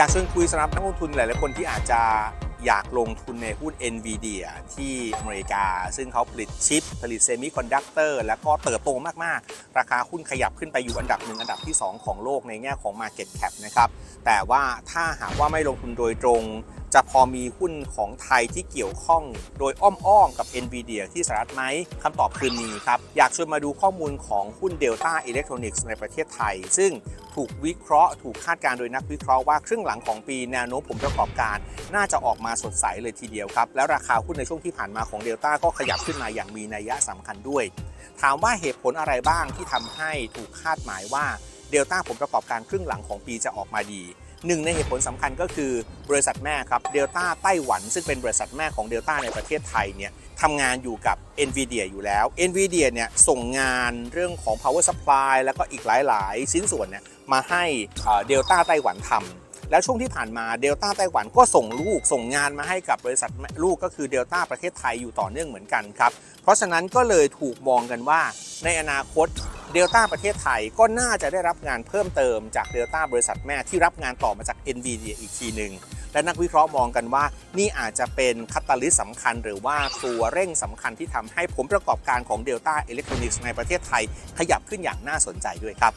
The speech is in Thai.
อยากชวนคุยสำหรับนักลงทุนหลายๆคนที่อาจจะอยากลงทุนในหุ้น NVIDIA ที่อเมริกา ซึ่งเขาผลิตชิป ผลิตเซมิคอนดักเตอร์แล้วก็เติบโตมาก ๆ ราคาหุ้นขยับขึ้นไปอยู่อันดับหนึ่งอันดับที่ 2 ของโลกในแง่ของ Market Cap นะครับ แต่ว่าถ้าหากว่าไม่ลงทุนโดยตรง จะพอมีหุ้นของไทยที่เกี่ยวข้องโดยอ้อมๆกับ NVIDIA ที่สหรัฐไหมคำตอบคือมีครับ อยากชวนมาดูข้อมูลของหุ้น Delta Electronics ในประเทศไทย ซึ่งถูกวิเคราะห์ ถูกคาดการณ์โดยนักวิเคราะห์ว่าครึ่งหลังของปีแนวโน้มผลประกอบการ น่าจะออกมาสดใสเลยทีเดียวครับ แล้วราคาหุ้นในช่วงที่ผ่านมาของ Delta ก็ขยับขึ้นมาอย่างมีนัยยะสำคัญด้วย ถามว่าเหตุผลอะไรบ้างที่ทำให้ถูกคาดหมายว่า เดลต้าผลประกอบการครึ่งหลังของปีจะออกมาดีหนึ่งในเหตุผลสำคัญก็คือบริษัทแม่ครับเดลต้าไต้หวัน ซึ่งเป็นบริษัทแม่ของเดลต้าในประเทศไทยเนี่ยทำงานอยู่กับ NVIDIA อยู่แล้ว NVIDIA เนี่ยส่งงานเรื่องของ power supply แล้วก็อีกหลาย ๆ ชิ้นส่วนเนี่ยมาให้เดลต้าไต้หวันทำ แล้วช่วงที่ผ่านมาเดลต้าไต้หวันก็ส่งลูกส่งงานมาให้กับบริษัทลูกก็คือเดลต้าประเทศไทยอยู่ต่อเนื่องเหมือนกันครับ เพราะฉะนั้นก็เลยถูกมองกันว่า ในอนาคตเดลต้าประเทศไทยก็น่าจะได้รับงานเพิ่มเติมจากเดลต้าบริษัทแม่ที่รับงานต่อมาจาก NVIDIA อีกทีหนึ่งและนักวิเคราะห์มองกันว่า นี่อาจจะเป็นคัตาลิสต์สำคัญ หรือว่าตัวเร่งสำคัญที่ทำให้ผลประกอบการของ Delta Electronics ในประเทศไทย ขยับขึ้นอย่างน่าสนใจด้วยครับ